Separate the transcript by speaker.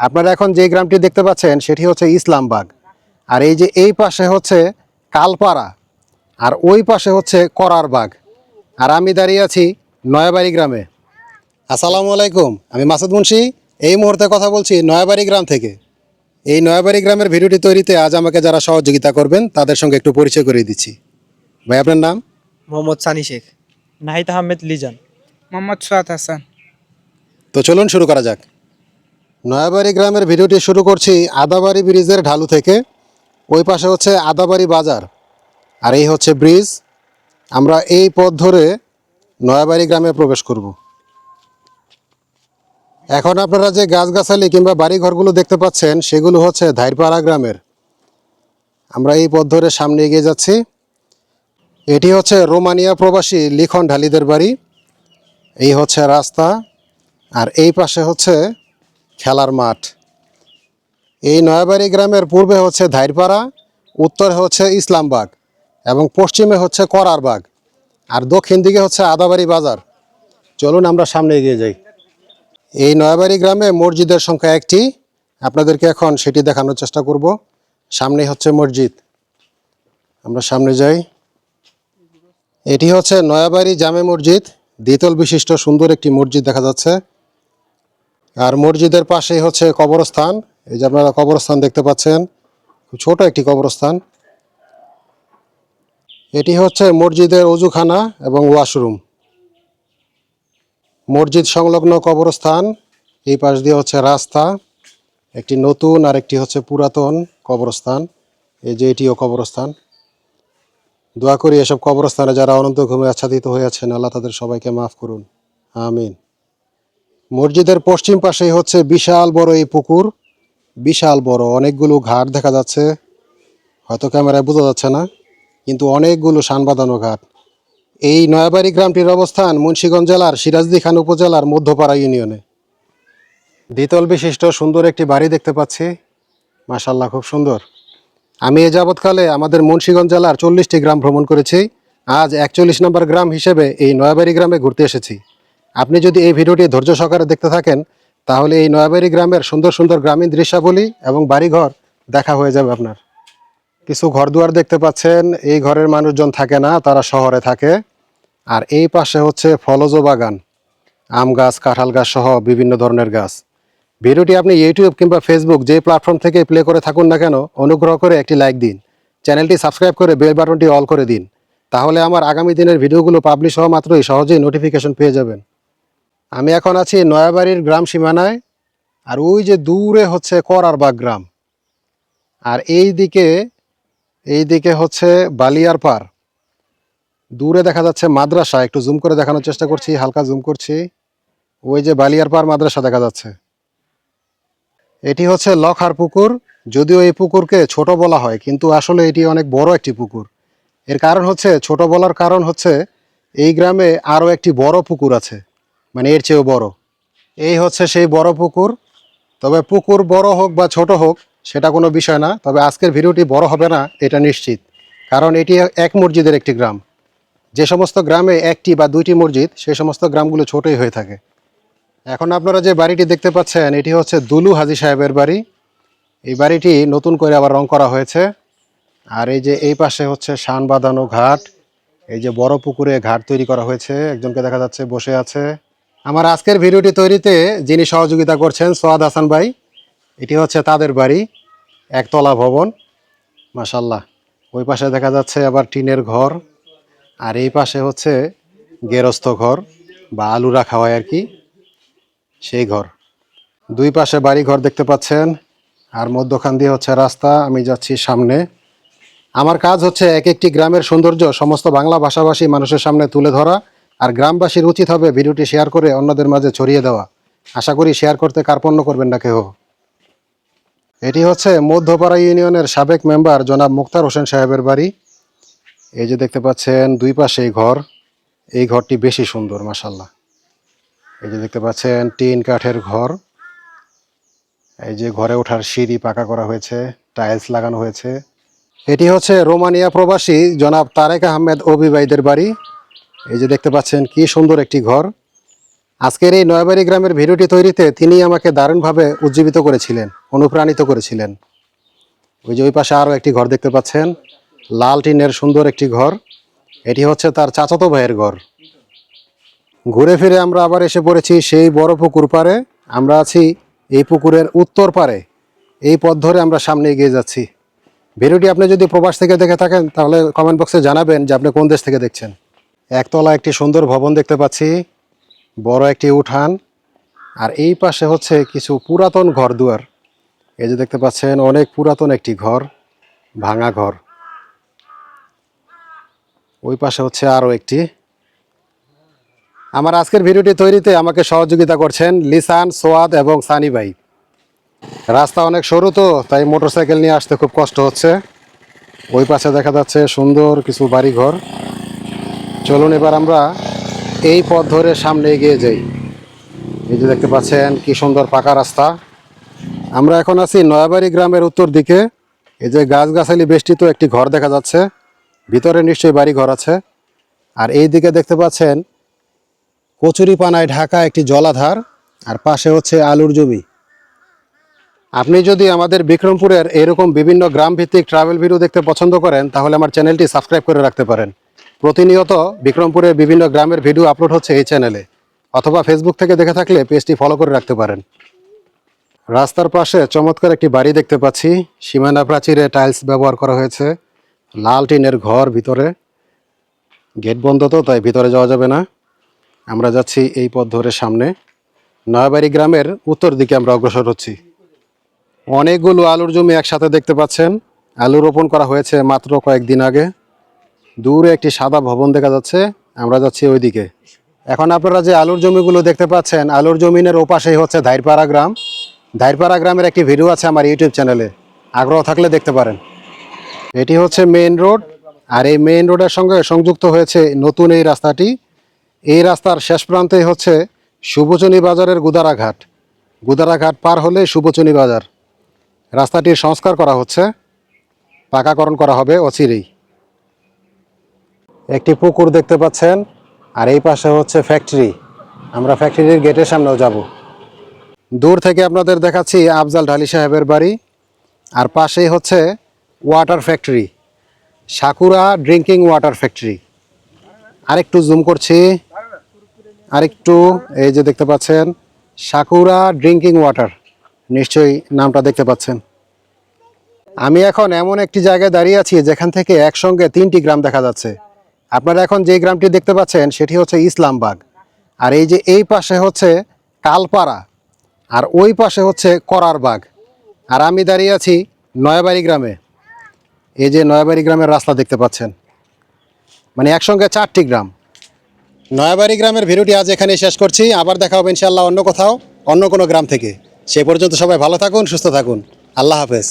Speaker 1: আপনারা এখন যে গ্রামটি দেখতে পাচ্ছেন সেটি হচ্ছে ইসলামবাগ। আর এই যে এই পাশে হচ্ছে কালপাড়া আর ওই পাশে হচ্ছে করারবাগ। আর আমি দাঁড়িয়ে আছি নয়াবাড়ি গ্রামে। আসসালামু আলাইকুম আমি মাসুদ মুন্সি। এই মুহূর্তে কথা বলছি নয়াবাড়ি গ্রাম থেকে। এই নয়াবাড়ি গ্রামের ভিডিওটি তৈরিতে আজ আমাকে যারা সহযোগিতা করবেন তাদের সঙ্গে একটু পরিচয় করিয়ে দিচ্ছি। ভাই আপনার নাম?
Speaker 2: মোহাম্মদ সানি শেখ।
Speaker 3: নাহিদ আহমেদ লিজান।
Speaker 4: মোহাম্মদ সোয়াদ হাসান।
Speaker 1: তো চলুন শুরু করা যাক। নয়াবাড়ি গ্রামের ভিডিওটি শুরু করছি আদাবাড়ি ব্রিজের ঢালু থেকে। ওই পাশে হচ্ছে আদাবাড়ি বাজার, আর এই হচ্ছে ব্রিজ। আমরা এই পথ ধরে নয়াবাড়ি গ্রামে প্রবেশ করব। এখন আপনারা যে গাছগাছালি কিংবা বাড়িঘরগুলো দেখতে পাচ্ছেন, সেগুলো হচ্ছে ধাইরপাড়া গ্রামের। আমরা এই পথ ধরে সামনে এগিয়ে যাচ্ছি। এটি হচ্ছে রোমানিয়া প্রবাসী লিখন ঢালিদের বাড়ি। এই হচ্ছে রাস্তা, আর এই পাশে হচ্ছে খেলার মাঠ। এই নয়াবাড়ি গ্রামের পূর্বে হচ্ছে ধাইরপাড়া, উত্তরে হচ্ছে ইসলামবাগ এবং পশ্চিমে হচ্ছে করারবাগ আর দক্ষিণ দিকে হচ্ছে আদাবাড়ি বাজার। চলুন আমরা সামনে এগিয়ে যাই। এই নয়াবাড়ি গ্রামে মসজিদের সংখ্যা একটি। আপনাদেরকে এখন সেটি দেখানোর চেষ্টা করব। সামনে হচ্ছে মসজিদ। আমরা সামনে যাই। এটি হচ্ছে নয়াবাড়ি জামে মসজিদ। দ্বিতল বিশিষ্ট সুন্দর একটি মসজিদ দেখা যাচ্ছে। আর মসজিদের পাশেই হচ্ছে কবরস্থান। এই যে আপনারা কবরস্থান দেখতে পাচ্ছেন ছোট একটি কবরস্থান। এটি হচ্ছে মসজিদের অজুখানা এবং ওয়াশরুম। মসজিদ সংলগ্ন কবরস্থান, এই পাশ দিয়ে হচ্ছে রাস্তা, একটি নতুন আর একটি হচ্ছে পুরাতন কবরস্থান। এই যে এটিও কবরস্থান। দোয়া করি এসব কবরস্থানে যারা অনন্ত ঘুমে আচ্ছাদিত হয়ে আছেন, আল্লাহ তাদের সবাইকে মাফ করুন। আমিন। মসজিদের পশ্চিম পাশেই হচ্ছে বিশাল বড় এই পুকুর। বিশাল বড়, অনেকগুলো ঘাট দেখা যাচ্ছে। হয়তো ক্যামেরায় বোঝা যাচ্ছে না, কিন্তু অনেকগুলো শান বাঁধানো ঘাট। এই নয়াবাড়ি গ্রামটির অবস্থান মুন্সিগঞ্জ জেলার সিরাজদি খান উপজেলার মধ্যপাড়া ইউনিয়নে। দ্বিতল বিশিষ্ট সুন্দর একটি বাড়ি দেখতে পাচ্ছি। মাশাল্লাহ খুব সুন্দর। আমি এ যাবৎকালে আমাদের মুন্সিগঞ্জ জেলার চল্লিশটি গ্রাম ভ্রমণ করেছি। আজ একচল্লিশ নম্বর গ্রাম হিসেবে এই নয়াবাড়ি গ্রামে ঘুরতে এসেছি। আপনি যদি এই ভিডিওটি ধৈর্য সহকারে দেখতে থাকেন, তাহলে এই নয়াবাড়ি গ্রামের সুন্দর সুন্দর গ্রামীণ দৃশ্যাবলী এবং বাড়িঘর দেখা হয়ে যাবে আপনার। কিছু ঘর দুয়ার দেখতে পাচ্ছেন, এই ঘরের মানুষজন থাকে না, তারা শহরে থাকে। আর এই পাশে হচ্ছে ফলজ বাগান, আম গাছ, কাঁঠাল গাছ সহ বিভিন্ন ধরনের গাছ। ভিডিওটি আপনি ইউটিউব কিংবা ফেসবুক যে প্ল্যাটফর্ম থেকে প্লে করে থাকুন না কেন, অনুগ্রহ করে একটি লাইক দিন। চ্যানেলটি সাবস্ক্রাইব করে বেল বাটনটি অল করে দিন। তাহলে আমার আগামী দিনের ভিডিওগুলো পাবলিশ হওয়া মাত্রই সহজেই নোটিফিকেশন পেয়ে যাবেন। আমি এখন আছি নয়াবাড়ির গ্রাম সীমানায়, আর ওই যে দূরে হচ্ছে করারবাগ গ্রাম। আর এই দিকে এই দিকে হচ্ছে বালিয়ার পার দূরে দেখা যাচ্ছে মাদ্রাসা, একটু জুম করে দেখানোর চেষ্টা করছি, হালকা জুম করছি। ওই যে বালিয়ার পার মাদ্রাসা দেখা যাচ্ছে। এটি হচ্ছে লখার পুকুর, যদিও এই পুকুরকে ছোট বলা হয়, কিন্তু আসলে এটি অনেক বড় একটি পুকুর। এর কারণ হচ্ছে, ছোট বলার কারণ হচ্ছে, এই গ্রামে আরও একটি বড় পুকুর আছে। মানে এর চেয়েও বড়। এই হচ্ছে সেই বড় পুকুর। তবে পুকুর বড় হোক বা ছোট হোক, সেটা কোনো বিষয় না। তবে আজকের ভিডিওটি বড় হবে না, এটা নিশ্চিত। কারণ এটি এক মসজিদের একটি গ্রাম। যে সমস্ত গ্রামে একটি বা দুইটি মসজিদ, সেই সমস্ত গ্রামগুলো ছোটই হয়ে থাকে। এখন আপনারা যে বাড়িটি দেখতে পাচ্ছেন, এটি হচ্ছে দুলু হাজি সাহেবের বাড়ি। এই বাড়িটি নতুন করে আবার রং করা হয়েছে। আর এই যে এই পাশে হচ্ছে শান বাঁধানো ঘাট। এই যে বড় পুকুরে ঘাট তৈরি করা হয়েছে। একজনকে দেখা যাচ্ছে বসে আছে। আমার আজকের ভিডিওটি তৈরিতে যিনি সহযোগিতা করছেন সোয়াদ হাসান ভাই, এটি হচ্ছে তাদের বাড়ি, একতলা ভবন। মাসাল্লাহ ওই পাশে দেখা যাচ্ছে আবার টিনের ঘর, আর এই পাশে হচ্ছে গেরস্থ ঘর বা আলু রাখা হয় আর কি, সেই ঘর। দুই পাশে বাড়ি ঘর দেখতে পাচ্ছেন, আর মধ্যখান দিয়ে হচ্ছে রাস্তা, আমি যাচ্ছি সামনে। আমার কাজ হচ্ছে এক একটি গ্রামের সৌন্দর্য সমস্ত বাংলা ভাষাভাষী মানুষের সামনে তুলে ধরা আর গ্রামবাসীর উচিত হবে ভিডিওটি শেয়ার করে অন্যদের মাঝে ছড়িয়ে দেওয়া। আশা করি শেয়ার করতে কার্পণ্য করবেন না কেউ এটি হচ্ছে মধ্যপাড়া ইউনিয়নের সাবেক মেম্বার জনাব মুক্তার হোসেন সাহেবের বাড়ি। এই যে দেখতে পাচ্ছেন, দুই পাশে এই ঘর। এই ঘরটি বেশি সুন্দর মাসাল্লাহ এই যে দেখতে পাচ্ছেন, টিন কাঠের ঘর। এই যে ঘরে ওঠার সিঁড়ি পাকা করা হয়েছে, টাইলস লাগানো হয়েছে। এটি হচ্ছে রোমানিয়া প্রবাসী জনাব তারেক আহমেদ অবিবাইদের বাড়ি। এই যে দেখতে পাচ্ছেন, কি সুন্দর একটি ঘর। আজকের এই নয়াবাড়ি গ্রামের ভিডিওটি তৈরিতে তিনি আমাকে দারুণভাবে উজ্জীবিত করেছিলেন, অনুপ্রাণিত করেছিলেন। ওই যে ওই পাশে আরও একটি ঘর দেখতে পাচ্ছেন, লাল টিনের সুন্দর একটি ঘর। এটি হচ্ছে তার চাচাতো ভাইয়ের ঘর। ঘুরে ফিরে আমরা আবার এসে পড়েছি সেই বড় পুকুর পাড়ে। আমরা আছি এই পুকুরের উত্তর পাড়ে। এই পথ ধরে আমরা সামনে এগিয়ে যাচ্ছি। ভিডিওটি আপনি যদি প্রবাস থেকে দেখে থাকেন, তাহলে কমেন্ট বক্সে জানাবেন যে আপনি কোন দেশ থেকে দেখছেন। একতলা একটি সুন্দর ভবন দেখতে পাচ্ছি, বড় একটি উঠান, আর এই পাশে হচ্ছে কিছু পুরাতন ঘর দুয়ার এই যে দেখতে পাচ্ছেন, অনেক পুরাতন একটি ঘর, ভাঙা ঘর। ওই পাশে হচ্ছে আরও একটি। আমার আজকের ভিডিওটি তৈরিতে আমাকে সহযোগিতা করছেন লিসান, সোয়াদ এবং সানি ভাই। রাস্তা অনেক সরু তো, তাই মোটরসাইকেল নিয়ে আসতে খুব কষ্ট হচ্ছে। ওই পাশে দেখা যাচ্ছে সুন্দর কিছু বাড়িঘর। চলুন এবার আমরা এই পথ ধরে সামনে এগিয়ে যাই। এই যে দেখতে পাচ্ছেন কি সুন্দর পাকা রাস্তা। আমরা এখন আছি নয়াবাড়ি গ্রামের উত্তর দিকে। এই যে গাছগাছালি বেষ্টিত একটি ঘর দেখা যাচ্ছে। ভিতরে নিশ্চয়ই বাড়ি ঘর আছে। আর এই দিকে দেখতে পাচ্ছেন কচুরিপানায় ঢাকা একটি জলাধার, আর পাশে হচ্ছে আলুর জমি। আপনি যদি আমাদের বিক্রমপুরের এরকম বিভিন্ন গ্রাম ভিত্তিক ট্রাভেল ভিডিও দেখতে পছন্দ করেন, তাহলে আমার চ্যানেলটি সাবস্ক্রাইব করে রাখতে পারেন। প্রতিনিয়ত বিক্রমপুরের বিভিন্ন গ্রামের ভিডিও আপলোড হচ্ছে এই চ্যানেলে। অথবা ফেসবুক থেকে দেখে থাকলে পেজটি ফলো করে রাখতে পারেন। রাস্তার পাশে চমৎকার একটি বাড়ি দেখতে পাচ্ছি। সীমানা প্রাচীরে টাইলস ব্যবহার করা হয়েছে। লাল টিনের ঘর ভিতরে। গেট বন্ধ তো, তাই ভিতরে যাওয়া যাবে না। আমরা যাচ্ছি এই পথ ধরে সামনে। নয়াবাড়ি গ্রামের উত্তর দিকে আমরা অগ্রসর হচ্ছি। অনেকগুলো আলুর জমি একসাথে দেখতে পাচ্ছেন। আলু রোপণ করা হয়েছে মাত্র কয়েকদিন আগে। দূরে একটি সাদা ভবন দেখা যাচ্ছে। আমরা যাচ্ছি ওইদিকে। এখন আপনারা যে আলুর জমিগুলো দেখতে পাচ্ছেন, আলুর জমিনের ওপাশেই হচ্ছে ধাইরপাড়া গ্রাম। ধাইরপাড়া গ্রামের একটি ভিডিও আছে আমার ইউটিউব চ্যানেলে। আগ্রহ থাকলে দেখতে পারেন। এটি হচ্ছে মেইন রোড, আর এই মেইন রোডের সঙ্গে সংযুক্ত হয়েছে নতুন এই রাস্তাটি। এই রাস্তার শেষ প্রান্তেই হচ্ছে শুভচনী বাজারের গুদারাঘাট। গুদারাঘাট পার হলে শুভচনী বাজার। রাস্তাটির সংস্কার করা হচ্ছে। পাকাকরণ করা হবে অচিরেই। একটি পুকুর দেখতে পাচ্ছেন, আর এই পাশে হচ্ছে ফ্যাক্টরি আমরা ফ্যাক্টরির গেটের সামনেও যাব। দূর থেকে আপনাদের দেখাচ্ছি আফজাল ঢালি সাহেবের বাড়ি, আর পাশেই হচ্ছে water factory Sakura drinking water factory আরেকটু জুম করছি, আরেকটু এই যে দেখতে পাচ্ছেন, সাকুরা ড্রিঙ্কিং ওয়াটার নিশ্চয়ই নামটা দেখতে পাচ্ছেন। আমি এখন এমন একটি জায়গায় দাঁড়িয়ে আছি যেখান থেকে একসঙ্গে তিনটি গ্রাম দেখা যাচ্ছে। আপনারা এখন যে গ্রামটি দেখতে পাচ্ছেন, সেটি হচ্ছে ইসলামবাগ। আর এই যে এই পাশে হচ্ছে কালপাড়া, আর ওই পাশে হচ্ছে করারবাগ। আর আমি দাঁড়িয়ে আছি নয়াবাড়ি গ্রামে। এই যে নয়াবাড়ি গ্রামের রাস্তা দেখতে পাচ্ছেন। মানে একসঙ্গে চারটি গ্রাম। নয়াবাড়ি গ্রামের ভিডিওটি আজ এখানে শেষ করছি। আবার দেখা হবে ইনশাল্লাহ অন্য কোথাও, অন্য কোনো গ্রাম থেকে। সে পর্যন্ত সবাই ভালো থাকুন, সুস্থ থাকুন। আল্লাহ হাফেজ।